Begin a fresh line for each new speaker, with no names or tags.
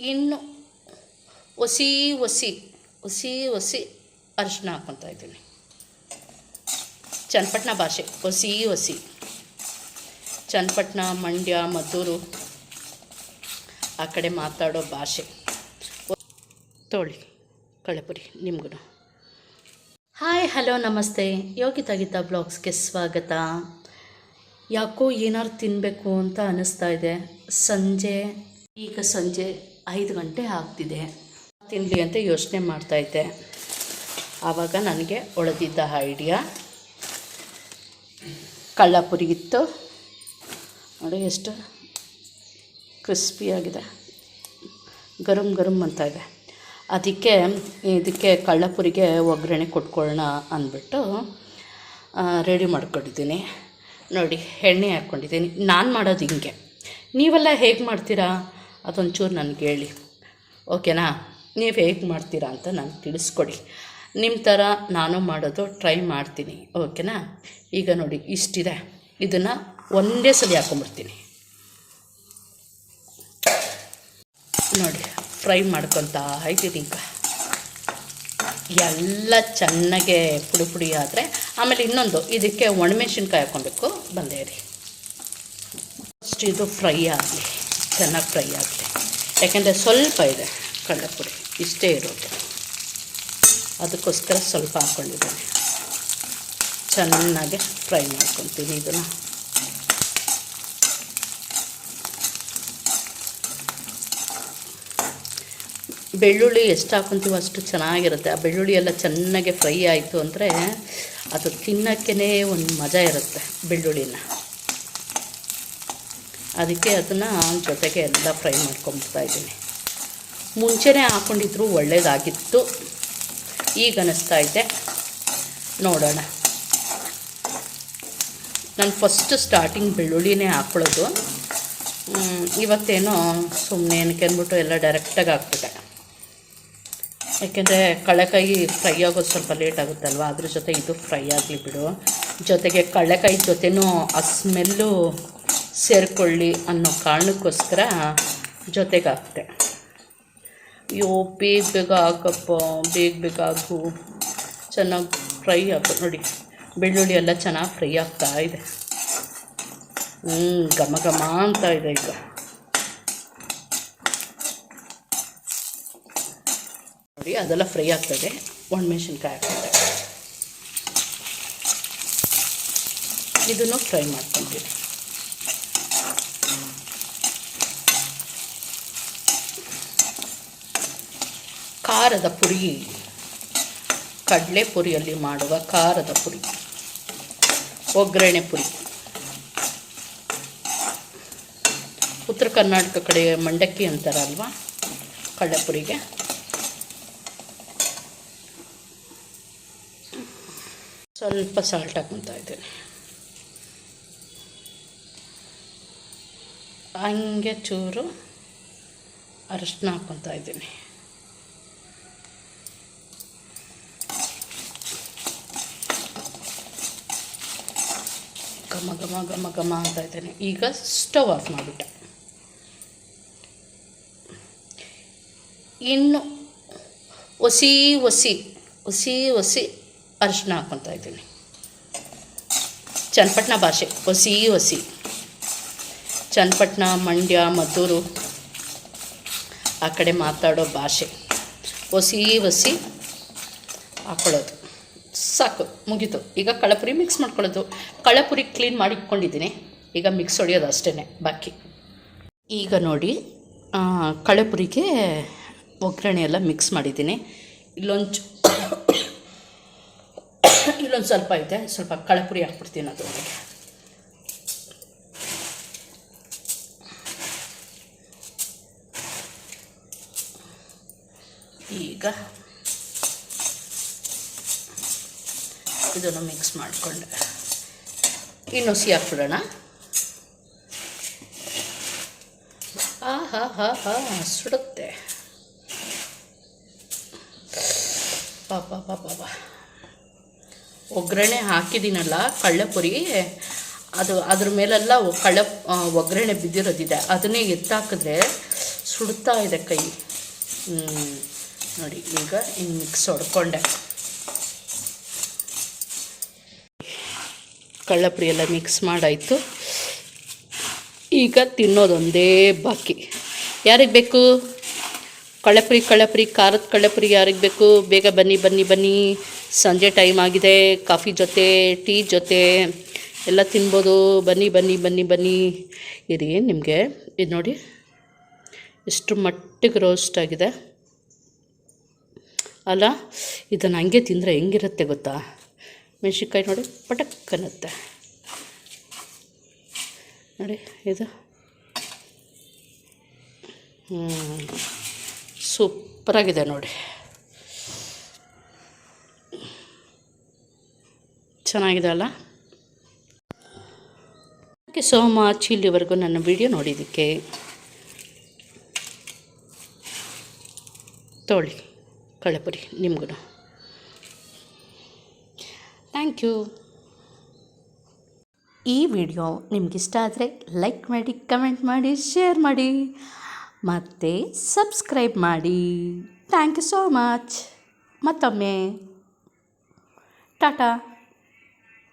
ಇನ್ನು ಒಸಿ ಒಸಿ ಒಸಿ ಒಸಿ ಅರಿಶಿನ ಹಾಕ್ಕೊತಾ ಇದ್ದೀನಿ. ಚನ್ನಪಟ್ಟಣ ಭಾಷೆ, ಒಸಿ ಒಸಿ. ಚನ್ನಪಟ್ಟಣ, ಮಂಡ್ಯ, ಮದ್ದೂರು, ಆ ಕಡೆ ಮಾತಾಡೋ ಭಾಷೆ. ತೋಳಿ, ಕಳೆಪುರಿ ನಿಮ್ಗೂ ಹಾಯ್, ಹಲೋ, ನಮಸ್ತೆ. ಯೋಗಿತಾ ಗೀತಾ ಬ್ಲಾಗ್ಸ್ಗೆ ಸ್ವಾಗತ. ಯಾಕೋ ಏನಾರು ತಿನ್ನಬೇಕು ಅಂತ ಅನ್ನಿಸ್ತಾ ಇದೆ. ಸಂಜೆ, ಈಗ ಸಂಜೆ ಐದು ಗಂಟೆ ಆಗ್ತಿದೆ. ತಿನ್ನಲಿ ಅಂತ ಯೋಚನೆ ಮಾಡ್ತಾಯಿದ್ದೆ ಆವಾಗ ನನಗೆ ಒಳೆದಿದ್ದ ಐಡಿಯಾ ಕಳ್ಳಪುರಿ ಇತ್ತು. ನೋಡಿ ಎಷ್ಟು ಕ್ರಿಸ್ಪಿಯಾಗಿದೆ ಗರಂ ಗರಂ ಅಂತ ಇದೆ. ಅದಕ್ಕೆ, ಇದಕ್ಕೆ ಕಳ್ಳಪುರಿಗೆ ಒಗ್ಗರಣೆ ಕೊಟ್ಕೊಳ್ಳೋಣ ಅಂದ್ಬಿಟ್ಟು ರೆಡಿ ಮಾಡ್ಕೊಂಡಿದ್ದೀನಿ. ನೋಡಿ, ಎಣ್ಣೆ ಹಾಕ್ಕೊಂಡಿದ್ದೀನಿ ನಾನು ಮಾಡೋದು ಹಿಂಗೆ. ನೀವೆಲ್ಲ ಹೇಗೆ ಮಾಡ್ತೀರಾ? ಅದೊಂಚೂರು ನನಗೆ ಹೇಳಿ ಓಕೆನಾ? ನೀವು ಹೇಗೆ ಮಾಡ್ತೀರಾ ಅಂತ ನಾನು ತಿಳಿಸ್ಕೊಡಿ. ನಿಮ್ಮ ಥರ ನಾನು ಮಾಡೋದು ಟ್ರೈ ಮಾಡ್ತೀನಿ. ಓಕೆನಾ? ಈಗ ನೋಡಿ, ಇಷ್ಟಿದೆ. ಇದನ್ನು ಒಂದೇ ಸಲ ಹಾಕೊಂಡ್ಬಿಡ್ತೀನಿ. ನೋಡಿ, ಫ್ರೈ ಮಾಡ್ಕೊತಾ ಇದ್ದೀನಿ ಈಗ. ಎಲ್ಲ ಚೆನ್ನಾಗೆ ಪುಡಿ ಪುಡಿ ಆದರೆ, ಆಮೇಲೆ ಇನ್ನೊಂದು, ಇದಕ್ಕೆ ಒಣಮೆಣ್ಸಿನ್ಕಾಯಿ ಹಾಕ್ಕೊಬೇಕು. ಬಂದೇ ರೀ ಫಸ್ಟ್ ಇದು ಫ್ರೈ ಆಗಲಿ. ಚೆನ್ನಾಗಿ ಫ್ರೈ ಆಗಲಿ ಯಾಕೆಂದರೆ ಸ್ವಲ್ಪ ಇದೆ ಕಡಲೆಪುರಿ ಇಷ್ಟೇ ಇರೋದು. ಅದಕ್ಕೋಸ್ಕರ ಸ್ವಲ್ಪ ಹಾಕ್ಕೊಂಡಿದ್ದೇನೆ ಚೆನ್ನಾಗಿ ಫ್ರೈ ಮಾಡ್ಕೊತೀನಿ ಇದನ್ನು. ಬೆಳ್ಳುಳ್ಳಿ ಎಷ್ಟು ಹಾಕ್ಕೊಂತೀವೋ ಅಷ್ಟು ಚೆನ್ನಾಗಿರುತ್ತೆ. ಆ ಬೆಳ್ಳುಳ್ಳಿ ಎಲ್ಲ ಚೆನ್ನಾಗಿ ಫ್ರೈ ಆಯಿತು ಅಂದರೆ ಅದು ತಿನ್ನೋಕ್ಕೇ ಒಂದು ಮಜಾ ಇರುತ್ತೆ ಬೆಳ್ಳುಳ್ಳಿನ. ಅದಕ್ಕೆ ಅದನ್ನು ಜೊತೆಗೆ ಎಲ್ಲ ಫ್ರೈ ಮಾಡ್ಕೊಂಬಿಡ್ತಾ ಇದ್ದೀನಿ. ಮುಂಚೆನೇ ಹಾಕ್ಕೊಂಡಿದ್ರು ಒಳ್ಳೆಯದಾಗಿತ್ತು ಈಗ ಅನ್ನಿಸ್ತಾ ಇದೆ. ನೋಡೋಣ. ನಾನು ಫಸ್ಟ್ ಸ್ಟಾರ್ಟಿಂಗ್ ಬೆಳ್ಳುಳ್ಳಿನೇ ಹಾಕ್ಕೊಳ್ಳೋದು ಇವತ್ತೇನೋ ಸುಮ್ಮನೆ ಏನಕ್ಕೆ ಅಂದ್ಬಿಟ್ಟು ಎಲ್ಲ ಡೈರೆಕ್ಟಾಗಿ ಹಾಕ್ಬಿಟ್ಟೆ. ಯಾಕೆಂದರೆ ಕಳೆಕಾಯಿ ಫ್ರೈ ಆಗೋದು ಸ್ವಲ್ಪ ಲೇಟ್ ಆಗುತ್ತಲ್ವ? ಅದ್ರ ಜೊತೆ ಇದು ಫ್ರೈ ಆಗಲಿ ಬಿಡು. ಜೊತೆಗೆ ಕಳೆಕಾಯಿ ಜೊತೆನೂ ಆ ಸ್ಮೆಲ್ಲು ಸೇರಿಕೊಳ್ಳಿ ಅನ್ನೋ ಕಾರಣಕ್ಕೋಸ್ಕರ ಜೊತೆಗಾಗ್ತೆ. ಅಯ್ಯೋ, ಬೇಗ ಬೇಗ ಹಾಕಪ್ಪ, ಬೇಗ ಬೇಗ ಹಾಕು. ಚೆನ್ನಾಗಿ ಫ್ರೈ ಆಗು ನೋಡಿ, ಬೆಳ್ಳುಳ್ಳಿ ಎಲ್ಲ ಚೆನ್ನಾಗಿ ಫ್ರೈ ಆಗ್ತಾ ಇದೆ. ಹ್ಞೂ ಘಮ ಘಮ ಅಂತ ಇದೆ ಈಗ. ನೋಡಿ, ಅದೆಲ್ಲ ಫ್ರೈ ಆಗ್ತದೆ ಒಣಮೆಣ್ಸಿನ್ಕಾಯಿ ಹಾಕ್ತದೆ ಇದನ್ನು ಫ್ರೈ ಮಾಡ್ಕೊತೀನಿ ಖಾರದ ಪುರಿ. ಕಡಲೆ ಪುರಿಯಲ್ಲಿ ಮಾಡುವ ಖಾರದ ಪುರಿ. ಒಗ್ಗರಣೆ ಪುರಿ. ಉತ್ತರ ಕರ್ನಾಟಕ ಕಡೆ ಮಂಡಕ್ಕಿ ಅಂತಾರಲ್ವ? ಕಡಲೆಪುರಿಗೆ ಸ್ವಲ್ಪ ಸಾಲ್ಟ್ ಹಾಕೊತಾ ಇದ್ದೀನಿ. ಹಂಗೆ ಚೂರು ಅರಿಶಿನ ಹಾಕ್ಕೊತಾ ಇದ್ದೀನಿ. ಘಮ ಘಮ ಘಮ ಘಮ ಅಂತ ಇದ್ದೇನೆ. ಈಗ ಸ್ಟವ್ ಆಫ್ ಮಾಡಿಬಿಟ್ಟೆ. ಇನ್ನು ಒಸಿ ಒಸಿ ಒಸಿ ಒಸಿ ಅರಿಶಿನ ಹಾಕ್ಕೊತಾ ಇದ್ದೀನಿ. ಚನ್ನಪಟ್ಟಣ ಭಾಷೆ, ಒಸಿ ಒಸಿ. ಚನ್ನಪಟ್ಟಣ, ಮಂಡ್ಯ, ಮದ್ದೂರು, ಆ ಕಡೆ ಮಾತಾಡೋ ಭಾಷೆ. ಒಸಿ ಒಸಿ ಹಾಕ್ಕೊಳ್ಳೋದು ಸಾಕು, ಮುಗೀತು. ಈಗ ಕಳಪುರಿ ಮಿಕ್ಸ್ ಮಾಡ್ಕೊಳ್ಳೋದು. ಕಳಪುರಿ ಕ್ಲೀನ್ ಮಾಡಿಟ್ಕೊಂಡಿದ್ದೀನಿ ಈಗ ಮಿಕ್ಸ್ ಹೊಡೆಯೋದು ಅಷ್ಟೇ ಬಾಕಿ. ಈಗ ನೋಡಿ ಕಳೆಪುರಿಗೆ ಒಗ್ಗರಣೆ ಎಲ್ಲ ಮಿಕ್ಸ್ ಮಾಡಿದ್ದೀನಿ. ಇಲ್ಲೊಂದು ಇಲ್ಲೊಂದು ಸ್ವಲ್ಪ ಇದೆ, ಸ್ವಲ್ಪ ಕಳಪುರಿ ಹಾಕ್ಬಿಡ್ತೀನಿ ಅದು ಈಗ ಇದನ್ನು ಮಿಕ್ಸ್ ಮಾಡಿಕೊಂಡೆ. ಇನ್ನು ಸಿಹಿ ಹಾಕ್ಬಿಡೋಣ. ಆಹಾ ಹಾ ಹಾ ಹಾ ಸುಡುತ್ತೆ. ಪಾಪ ಪಾಪ ಒಗ್ಗರಣೆ ಹಾಕಿದ್ದೀನಲ್ಲ, ಕಳ್ಳೆಪುರಿ. ಅದು ಅದ್ರ ಮೇಲೆಲ್ಲ ಕಳ್ಳೆ ಒಗ್ಗರಣೆ ಬಿದ್ದಿರೋದಿದೆ. ಅದನ್ನೇ ಎತ್ತಾಕಿದ್ರೆ ಸುಡ್ತಾ ಇದೆ ಕೈ. ನೋಡಿ, ಈಗ ಹಿಂಗೆ ಮಿಕ್ಸ್ ಹೊಡ್ಕೊಂಡೆ. ಕಳ್ಳಪುರಿ ಎಲ್ಲ ಮಿಕ್ಸ್ ಮಾಡಾಯಿತು. ಈಗ ತಿನ್ನೋದೊಂದೇ ಬಾಕಿ. ಯಾರಿಗೆ ಬೇಕು? ಕಳ್ಳಪುರಿ ಕಳ್ಳಪುರಿ ಖಾರದ ಕಳ್ಳಪುರಿ ಯಾರಿಗೆ ಬೇಕು? ಬೇಗ ಬನ್ನಿ ಬನ್ನಿ ಬನ್ನಿ. ಸಂಜೆ ಟೈಮ್ ಆಗಿದೆ. ಕಾಫಿ ಜೊತೆ ಟೀ ಜೊತೆ ಎಲ್ಲ ತಿನ್ಬೋದು. ಬನ್ನಿ ಬನ್ನಿ ಬನ್ನಿ ಬನ್ನಿ. ಏನು ನಿಮಗೆ ಇದು ನೋಡಿ. ಎಷ್ಟು ಮಟ್ಟಿಗೆ ರೋಸ್ಟ್ ಆಗಿದೆ. ಅಲ್ಲ, ಇದನ್ನು ಹಂಗೆ ತಿಂದರೆ ಹೆಂಗಿರುತ್ತೆ ಗೊತ್ತಾ? ಮೆಣಸಿನ್ಕಾಯಿ ನೋಡಿ ಪಟಕ್ ಅನ್ನತ್ತೆ ನೋಡಿ ಇದು. ಸೂಪರಾಗಿದೆ ನೋಡಿ. ಚೆನ್ನಾಗಿದೆ ಅಲ್ಲ? ಓಕೆ ಸೋ ಮಚ್ ಇಲ್ಲಿವರೆಗೂ ನನ್ನ ವಿಡಿಯೋ ನೋಡಿದ್ದಕ್ಕೆ ತೋಳಿ ಕಳೆಪುರಿ ನಿಮಗೂ ಥ್ಯಾಂಕ್ ಯು. ಈ ವಿಡಿಯೋ ನಿಮಗಿಷ್ಟ ಆದರೆ ಲೈಕ್ ಮಾಡಿ, ಕಮೆಂಟ್ ಮಾಡಿ, ಶೇರ್ ಮಾಡಿ. ಮತ್ತು ಸಬ್ಸ್ಕ್ರೈಬ್ ಮಾಡಿ. Thank you so much. ಮತ್ತೊಮ್ಮೆ. ಟಾಟಾ.